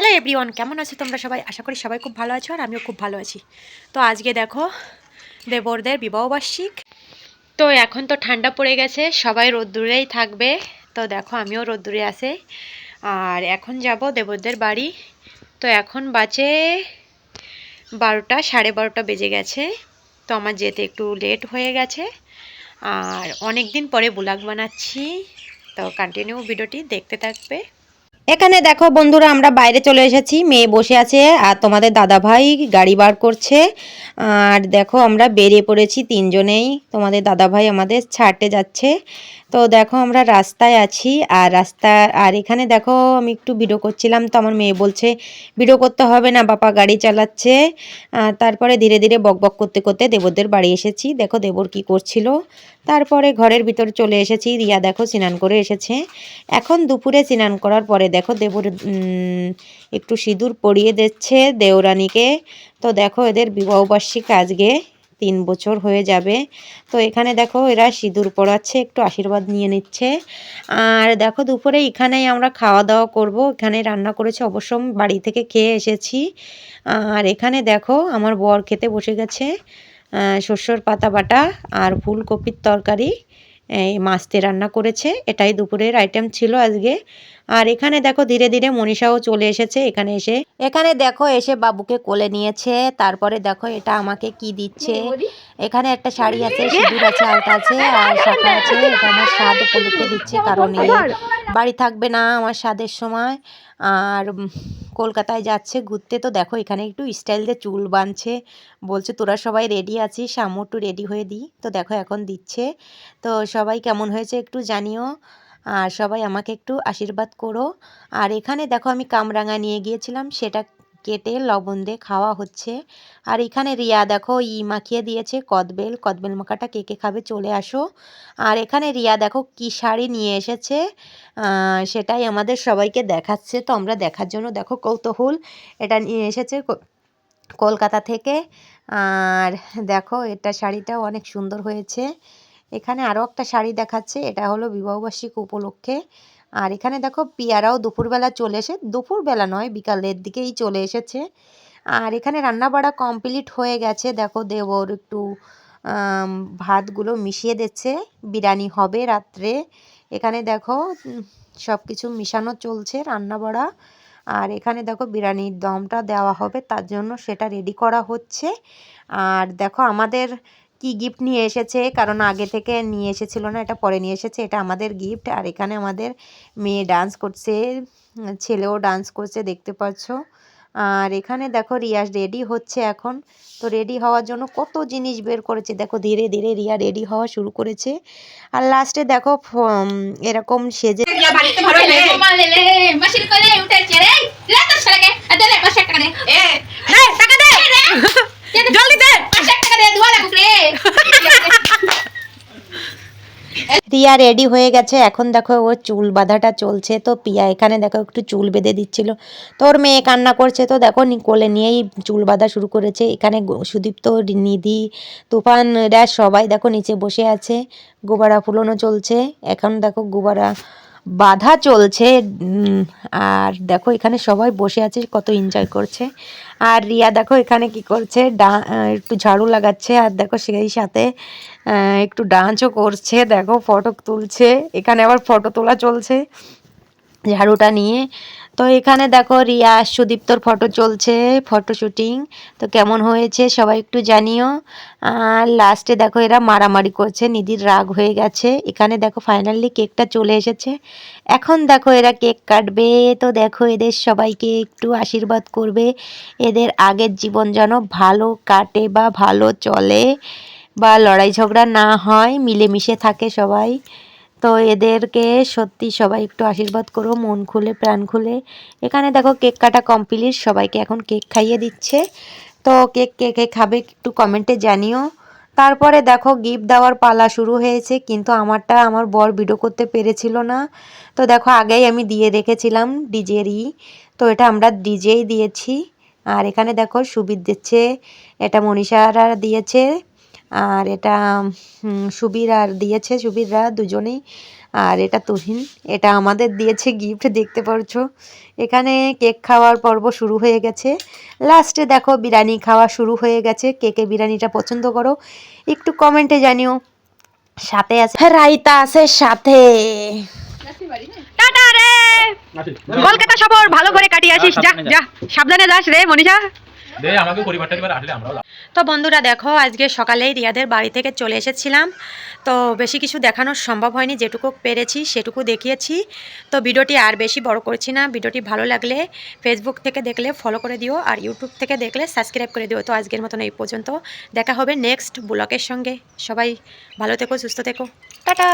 Hello everyone কেমন আছো তোমরা সবাই? আশা করি সবাই খুব ভালো আছো আর আমিও খুব ভালো আছি। তো আজকে দেখো, দেবরদের বিবাহবার্ষিক তো এখন তো ঠান্ডা পড়ে গেছে, সবাই রোদ্দুরেই থাকবে। তো দেখো, আমিও রোদ্দুরে আসে আর এখন যাব দেবরদের বাড়ি। তো এখন বাজে বারোটা, সাড়ে বারোটা বেজে গেছে। তো আমার যেতে একটু লেট হয়ে গেছে। আর অনেক দিন পরে ব্লগ বানাচ্ছি। তো কন্টিনিউ ভিডিওটি দেখতে থাকবে। এখানে দেখো বন্ধুরা, আমরা বাইরে চলে এসেছি, মেয়ে বসে আছে আর তোমাদের দাদা ভাই গাড়ি বার করছে। আর দেখো আমরা বেরিয়ে পড়েছি তিনজনেই, তোমাদের দাদা ভাই আমাদের ছাড়তে যাচ্ছে। তো দেখো আমরা রাস্তায় আছি আর রাস্তা, আর এখানে দেখো আমি একটু ভিডিও করছিলাম তো আমার মেয়ে বলছে ভিডিও করতে হবে না, বাবা গাড়ি চালাচ্ছে। তারপরে ধীরে ধীরে বক বক করতে করতে দেবরদের বাড়ি এসেছি। দেখো দেবর কি করছিল। তারপরে ঘরের ভিতর চলে এসেছি। রিয়া দেখো স্নান করে এসেছে। এখন দুপুরে স্নান করার পরে দেখো দেবর একটু সিঁদুর পরিয়ে দিচ্ছে দেওরানিকে। তো দেখো এদের বিবাহবার্ষিক আজকে। তিন বছর হয়ে যাবে। তো এখানে দেখো এরা সিঁদুর পড়াচ্ছে একটু আশীর্বাদ নিয়ে নিচ্ছে। আর দেখো দুপুরে এখানেই আমরা খাওয়া দাওয়া করব। এখানে রান্না করেছে অবশ্য বাড়ি থেকে খেয়ে এসেছি। আর এখানে দেখো আমার বর খেতে বসে গেছে শস্যর পাতা বাটা আর ফুলকপির তরকারি। এই মাছ রান্না করেছে, এটাই দুপুরের আইটেম ছিল আজকে। আর এখানে দেখো ধীরে ধীরে মনীষাও চলে এসেছে, এখানে এসে। এখানে দেখো এসে বাবুকে কোলে নিয়েছে, তারপরে দেখো এটা আমাকে কি দিচ্ছে। এখানে একটা শাড়ি আছে, সিঁদুর আছে, আলতা আছে, আর শাখা আছে, এটা আমার স্বাদ উপলক্ষে দিচ্ছে কারণ। বাড়ি থাকবে না আমার স্বাদের সময়, আর কলকাতায় যাচ্ছে, ঘুরতে। তো দেখো, এখানে একটু স্টাইল দিয়ে চুল বাঁধছে। বলছে, তোরা সবাই রেডি আছিস? আমিও একটু রেডি হয়ে দিই তো দেখো, এখন দিচ্ছে। তো সবাই কেমন হয়েছে একটু জানিও। আর সবাই আমাকে একটু আশীর্বাদ করো। আর এখানে দেখো, আমি কামরাঙা নিয়ে গিয়েছিলাম। সেটা কেটে লবণ দিয়ে খাওয়া হচ্ছে। আর এখানে রিয়া, দেখো, ই মাখিয়ে দিয়েছে কদবেল। কদবেল মাখাটা কে কে খাবে চলে আসো। আর এখানে রিয়া, দেখো, কি শাড়ি নিয়ে এসেছে। সেটাই আমাদের সবাইকে দেখাচ্ছে। তো আমরা দেখার জন্য, দেখো, কৌতূহল। এটা নিয়ে এসেছে কলকাতা থেকে। আর দেখো, এটা শাড়িটাও অনেক সুন্দর হয়েছে। এখানে আরও একটা শাড়ি দেখাচ্ছে। এটা হলো বিবাহবার্ষিক উপলক্ষে। আর এখানে দেখো পিয়ারাও দুপুরবেলা চলে এসে, দুপুরবেলা নয়, বিকালের দিকেই চলে এসেছে। আর এখানে রান্না বাড়া কমপ্লিট হয়ে গেছে। দেখো দেবর একটু ভাতগুলো মিশিয়ে দিচ্ছে। বিরিয়ানি হবে রাত্রে। এখানে দেখো সব কিছু মিশানো চলছে রান্না বাড়া আর এখানে দেখো বিরিয়ানির দমটা দেওয়া হবে, তার জন্য সেটা রেডি করা হচ্ছে। আর দেখো আমাদের কি গিফট নিয়ে এসেছে? কারণ আগে থেকে নিয়ে এসেছিল না এটা পরে নিয়ে এসেছে এটা আমাদের গিফট আর এখানে আমাদের মেয়ে ডান্স করছে ছেলেও ডান্স করছে দেখতে পাচ্ছ। আর এখানে দেখো রিয়া রেডি হচ্ছে এখন। তো রেডি হওয়ার জন্য কত জিনিস বের করেছে। দেখো ধীরে ধীরে রিয়া রেডি হওয়া শুরু করেছে। আর লাস্টে দেখো ফ- এরকম সেজে উঠেছে। রে লে তো সরকে আদে লে 500 টাকা দে। এ নে টাকা দে জলদি দে টাকা দে দুয়া লাগুক রে রিয়া রেডি হয়ে গেছে। এখন দেখো ওর চুল বাঁধাটা চলছে। তো পিয়া এখানে দেখো একটু চুল বেঁধে দিচ্ছিল। তো ওর মেয়ে কান্না করছে। তো দেখো নি- কোলে নিয়েই চুল বাঁধা শুরু করেছে। এখানে সুদীপ্ত নিধি তুফান এরা সবাই দেখো নিচে বসে আছে। গোবারা ফুলানো চলছে। এখন দেখো গোবারা বাধা চলছে আর দেখো এখানে সবাই বসে আছে, কত এনজয় করছে। আর রিয়া দেখো এখানে কি করছে, ডা একটু ঝাড়ু লাগাচ্ছে, আর দেখো সেই সাথে একটু ডান্সও করছে, দেখো ফটো তুলছে। এখানে আবার ফটো তোলা চলছে, ঝাড়ুটা নিয়ে। তো এখানে দেখো রিয়া সুদীপ্তর ফটো চলছে ফটো শুটিং তো কেমন হয়েছে সবাই একটু জানিও। আর লাস্টে দেখো এরা মারামারি করছে, নিধির রাগ হয়ে গেছে। এখানে দেখো ফাইনালি কেকটা চলে এসেছে। এখন দেখো এরা কেক কাটবে। তো দেখো এদের সবাইকে একটু আশীর্বাদ করবে। এদের আগের জীবন যেন ভালো কাটে বা ভালো চলে বা লড়াই ঝগড়া না হয়, মিলেমিশে থাকে সবাই। তো এদেরকে সত্যি সবাই একটু আশীর্বাদ করো, মন খুলে, প্রাণ খুলে। এখানে দেখো কেক কাটা কমপ্লিট সবাইকে এখন কেক খাইয়ে দিচ্ছে। তো কেক কে কে খাবে একটু কমেন্টে জানিও। তারপরে দেখো গিফট দেওয়ার পালা শুরু হয়েছে, কিন্তু আমারটা আমার বর ভিডিও করতে পেরেছিল না। তো দেখো আগেই আমি দিয়ে রেখেছিলাম ডিজেরই, তো এটা আমরা ডিজেই দিয়েছি। আর এখানে দেখো সুবির দিচ্ছে, এটা মনীষারা দিয়েছে। আর এটা হুম, সুবীর আর দিয়েছে সুবীররা দুজনেই। আর এটা তুহিন এটা আমাদের দিয়েছে গিফট দেখতে পারছ। এখানে কেক খাওয়ার পর্ব শুরু হয়ে গেছে। লাস্টে দেখো বিরিয়ানি খাওয়া শুরু হয়ে গেছে। কে কে বিরিয়ানিটা পছন্দ করো। একটু কমেন্টে জানিও। সাথে আছে রাইতা আছে সাথে। টাটা রে! কলকাতা সফর ভালো করে কাটিয়ে আসিস। যা যা সাবধানে যাস রে মনীষা। তো বন্ধুরা দেখো, আজকে সকালেই রিয়াদের বাড়ি থেকে চলে এসেছিলাম। তো বেশি কিছু দেখানো সম্ভব হয়নি, যেটুকু পেরেছি সেটুকু দেখিয়েছি। তো ভিডিওটি আর বেশি বড় করছি না, ভিডিওটি ভালো লাগলে ফেসবুক থেকে দেখলে ফলো করে দিও, আর ইউটিউব থেকে দেখলে সাবস্ক্রাইব করে দিও। তো আজকের মতন এই পর্যন্ত। দেখা হবে নেক্সট ব্লকের সঙ্গে। সবাই ভালো থেকো, সুস্থ থেকো। টাটা!